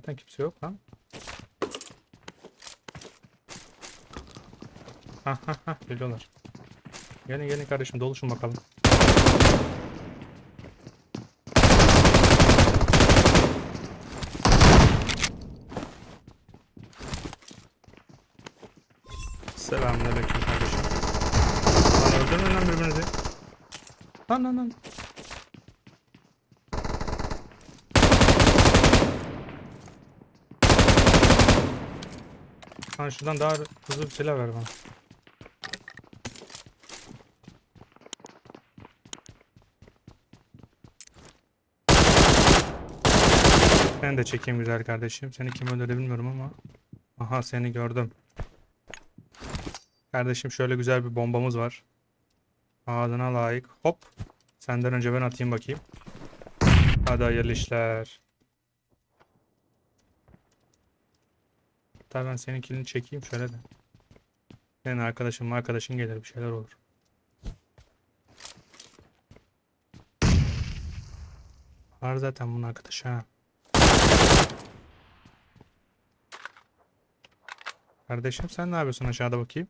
Zaten kimse yok lan. Ha ha geliyorlar. Gelin gelin kardeşim doluşun bakalım. Selamünaleyküm kardeşim. Lan öldürmeyin lan birbirinizi. Lan lan lan. Lan şuradan daha hızlı bir silah ver bana. Ben de çekeyim güzel kardeşim. Seni kim öldürdü bilmiyorum ama. Aha seni gördüm. Kardeşim şöyle güzel bir bombamız var. Ağzına layık. Hop. Senden önce ben atayım bakayım. Hadi hayırlı işler. Hatta ben senin kilini çekeyim şöyle de. Senin arkadaşın arkadaşın gelir bir şeyler olur. Var zaten bunun arkadaşı ha. Kardeşim sen ne yapıyorsun aşağıda bakayım?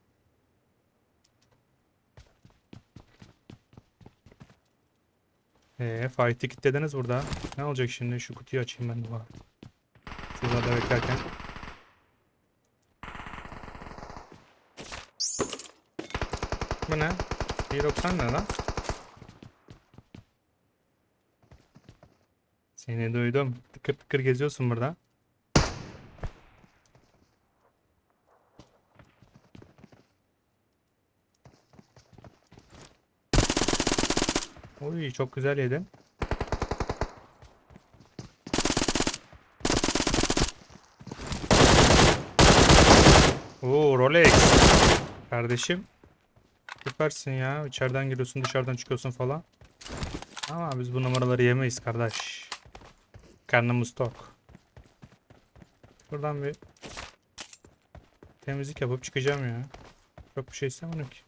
Eee fight'i kilitlediniz burada. Ne olacak şimdi? Şu kutuyu açayım ben de bari. Şurada da beklerken. Bu ne? 1.90 ne lan? Seni duydum. Tıkır tıkır geziyorsun burada. Oy çok güzel yedin. Oo Rolex. Kardeşim. Süpersin ya. İçeriden giriyorsun dışarıdan çıkıyorsun falan. Ama biz bu numaraları yemeyiz kardeş. Karnımız tok. Buradan bir temizlik yapıp çıkacağım ya. Çok bir şey istemiyorum ki.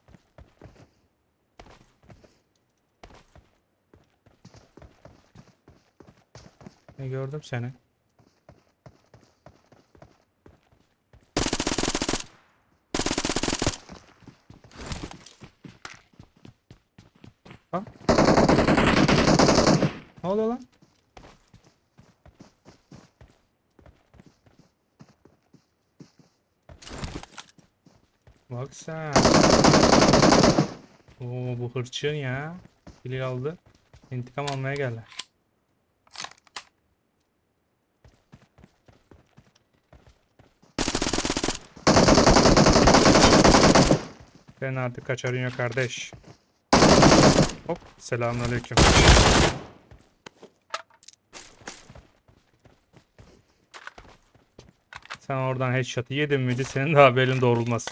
E, gördüm seni. Ha? Ne oluyor lan? Bak sen. Oo bu hırçın ya. Biri aldı. İntikam almaya geldi. Ben artık kaçarın yok kardeş. Hop selamünaleyküm. Sen oradan headshot'ı yedin miydi senin daha belin doğrulmaz.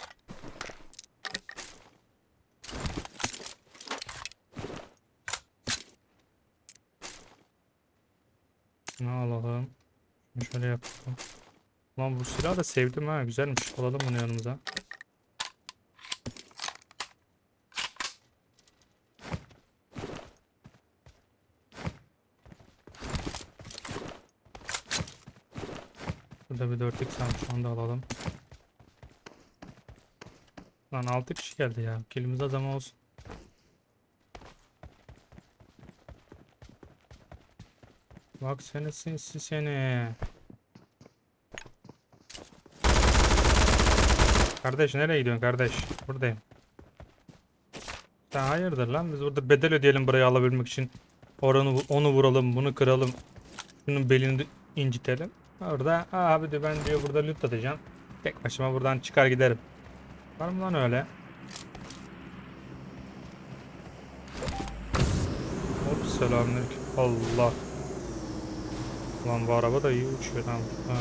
Ne alalım? Şöyle yapalım. Lan bu silahı da sevdim ha güzelmiş. Alalım bunu yanımıza. Burada bir 4x almış onu alalım. Lan 6 kişi geldi ya. Kilimiz az ama olsun. Bak seni sinsi seni. Kardeş nereye gidiyorsun kardeş? Buradayım. Sen hayırdır lan? Biz burada bedel ödeyelim burayı alabilmek için. Oranı, onu vuralım, bunu kıralım. Şunun belini incitelim. Orada abi de ben diyor burada loot atacağım. Tek başıma buradan çıkar giderim. Var mı lan öyle? Hop selamünaleyküm. Allah. Lan bu araba da iyi uçuyor tamam. Ha.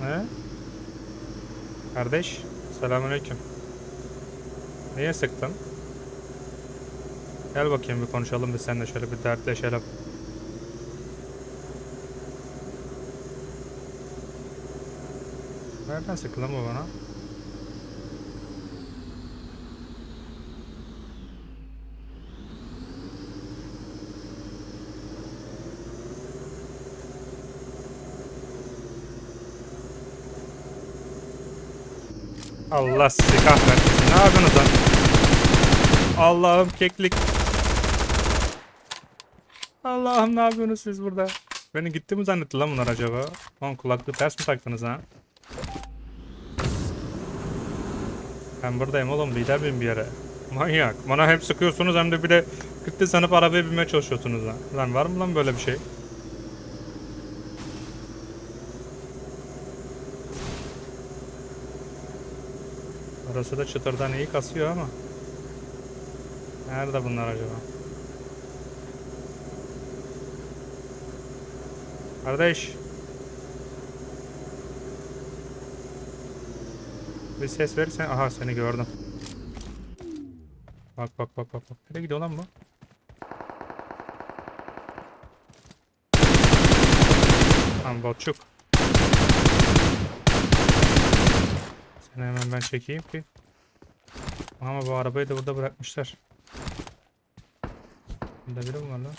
Ne? Kardeş, selamünaleyküm. Niye sıktın? Gel bakayım bir konuşalım biz seninle şöyle bir dertleşelim. Nereden sıkı lan? Allah sizi kahretsin. Ne yapıyorsunuz lan? Allah'ım keklik. Allah'ım ne yapıyorsunuz siz burada? Beni gitti mi zannetti lan bunlar acaba? Lan kulaklığı ters mi taktınız ha? Ben buradayım oğlum lider miyim bir yere? Manyak. Bana hem sıkıyorsunuz hem de bir de gitti sanıp arabaya binmeye çalışıyorsunuz lan. Lan var mı lan böyle bir şey? Orası da çıtırdan iyi kasıyor ama. Nerede bunlar acaba? Kardeş. Bir ses verirsen. Aha seni gördüm. Bak bak bak bak. bak. Nereye gidiyor lan bu? Lan botçuk. Seni hemen ben çekeyim ki. Ama bu arabayı da burada bırakmışlar. Burada biri mi var lan?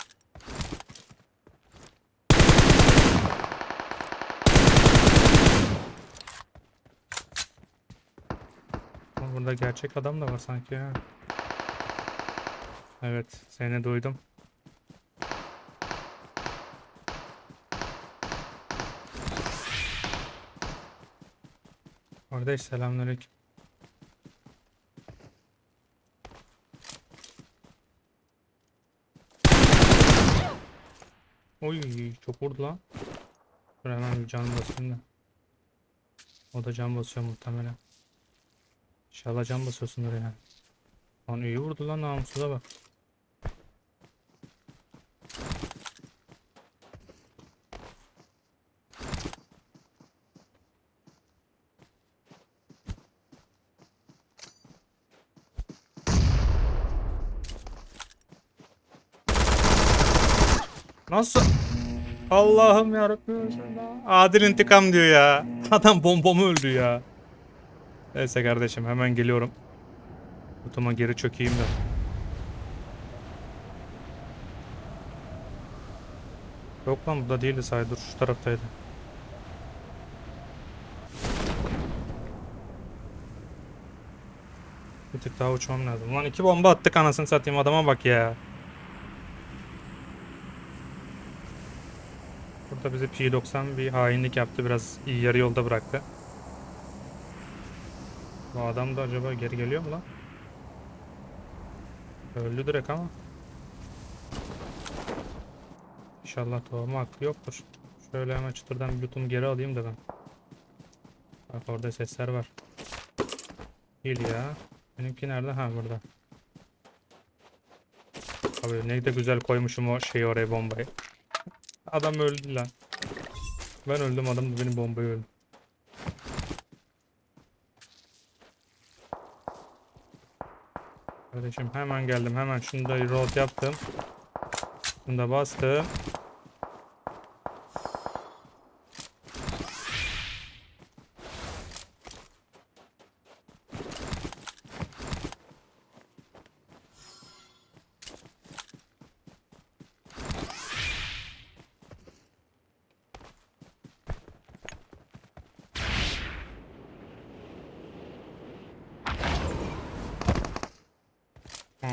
Burada gerçek adam da var sanki ya. Evet, seni duydum. Kardeş selamünaleyküm. Oy çok vurdu lan. Dur hemen bir can basayım da. O da can basıyor muhtemelen. İnşallah can basıyorsundur yani. Lan iyi vurdu lan namussuza bak. Nasıl? Allah'ım yarabbim. Adil intikam diyor ya. Adam bombamı öldü ya. Neyse kardeşim hemen geliyorum. Kutuma geri çökeyim de. Yok lan burada değildi say dur şu taraftaydı. Bir tık daha uçmam lazım. Lan iki bomba attık anasını satayım adama bak ya. Burada bize P90 bir hainlik yaptı. Biraz iyi yarı yolda bıraktı. Bu adam da acaba geri geliyor mu lan? Öldü direkt ama. İnşallah doğma hakkı yoktur. Şöyle hemen çıtırdan bir lootumu geri alayım da ben. Bak orada sesler var. Değil ya. Benimki nerede? Ha burada. Abi ne de güzel koymuşum o şeyi oraya bombayı. Adam öldü lan. Ben öldüm adam da benim bombayı öldü. Kardeşim hemen geldim hemen şunu da road yaptım. Şunu da bastım.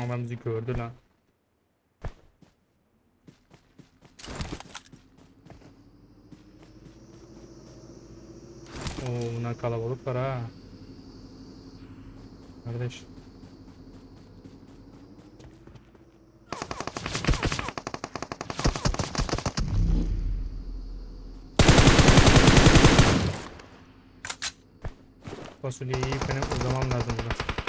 Ben bizi gördü lan. Oo bunlar kalabalık var ha. Kardeş. Fasulyeyi yiyip benim uzamam lazım burada.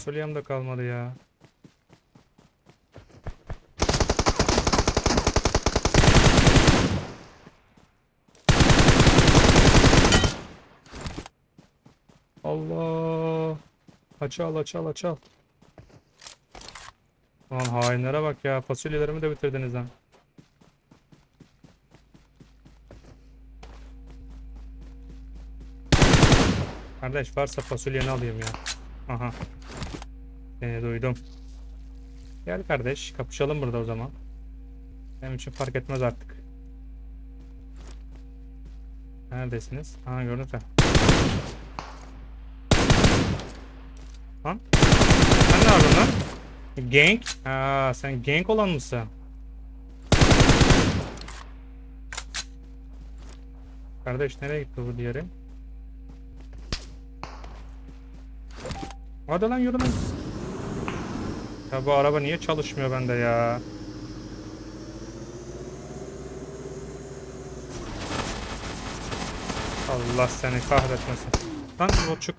Fasulyem de kalmadı ya. Allah. Açal açal açal. Lan hainlere bak ya. Fasulyelerimi de bitirdiniz lan. Kardeş varsa fasulyeni alayım ya. Aha. Seni duydum. Gel kardeş kapışalım burada o zaman. Benim için fark etmez artık. Neredesiniz? Aha gördüm sen. Lan? Sen ne yapıyorsun lan? Gank? Aa sen gank olan mısın? Kardeş nereye gitti bu diğeri? Hadi lan yürü lan. Ya bu araba niye çalışmıyor bende ya? Allah seni kahretmesin. Lan botçuk.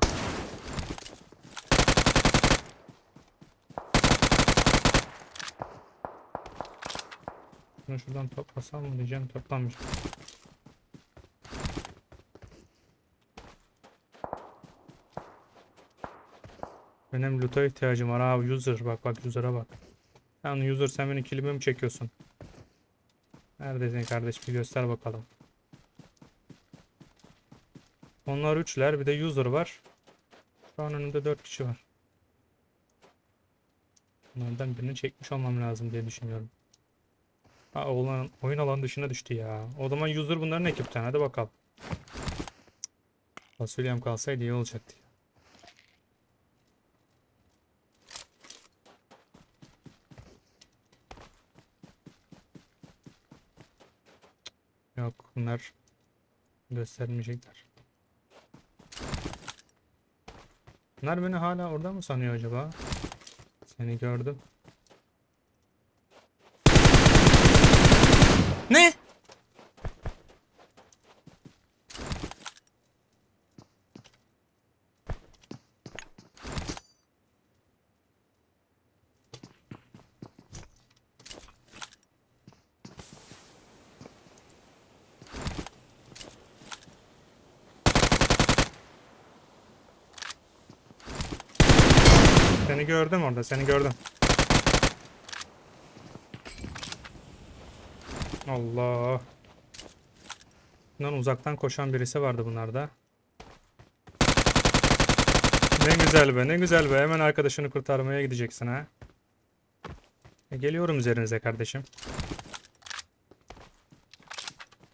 Şunu şuradan toplasam mı diyeceğim toplamış. Benim loot'a ihtiyacım var abi user bak bak user'a bak. Sen user sen benim kilimi mi çekiyorsun? Neredesin kardeş bir göster bakalım. Onlar üçler bir de user var. Şu an önümde 4 kişi var. Bunlardan birini çekmiş olmam lazım diye düşünüyorum. Ha oğlan oyun alan dışına düştü ya. O zaman user bunların ekipten hadi bakalım. Fasulyem kalsaydı iyi olacaktı. Yok bunlar göstermeyecekler. Bunlar beni hala orada mı sanıyor acaba? Seni gördüm. Ne? Seni gördüm orada, seni gördüm. Allah. Bundan uzaktan koşan birisi vardı bunlarda. Ne güzel be, ne güzel be. Hemen arkadaşını kurtarmaya gideceksin ha. E, geliyorum üzerinize kardeşim.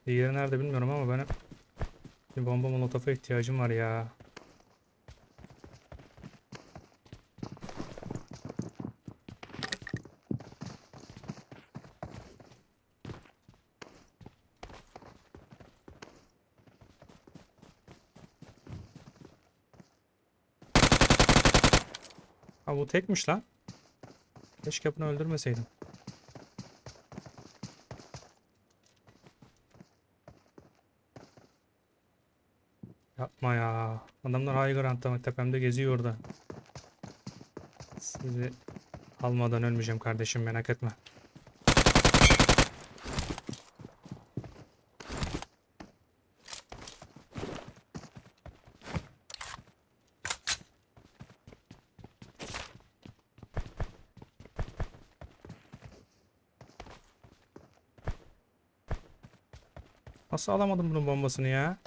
Yeri nerede bilmiyorum ama benim bir bomba molotofa ihtiyacım var ya. Ha bu tekmiş lan. Keşke bunu öldürmeseydim. Yapma ya. Adamlar Ground'da tepemde geziyor orada. Sizi almadan ölmeyeceğim kardeşim merak etme. Nasıl alamadım bunun bombasını ya?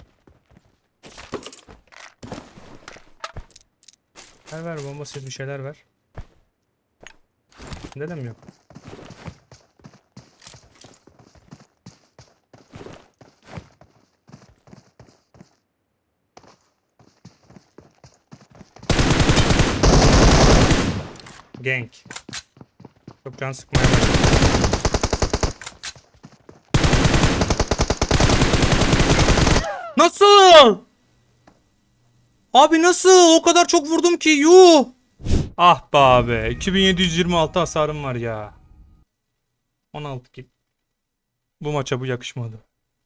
Ver ver bombasız bir şeyler ver. Neden mi yok? Gank. Çok can sıkmaya başladı. Nasıl? Abi nasıl? O kadar çok vurdum ki. Yuh. Ah be abi. 2726 hasarım var ya. 16 kill. Bu maça bu yakışmadı.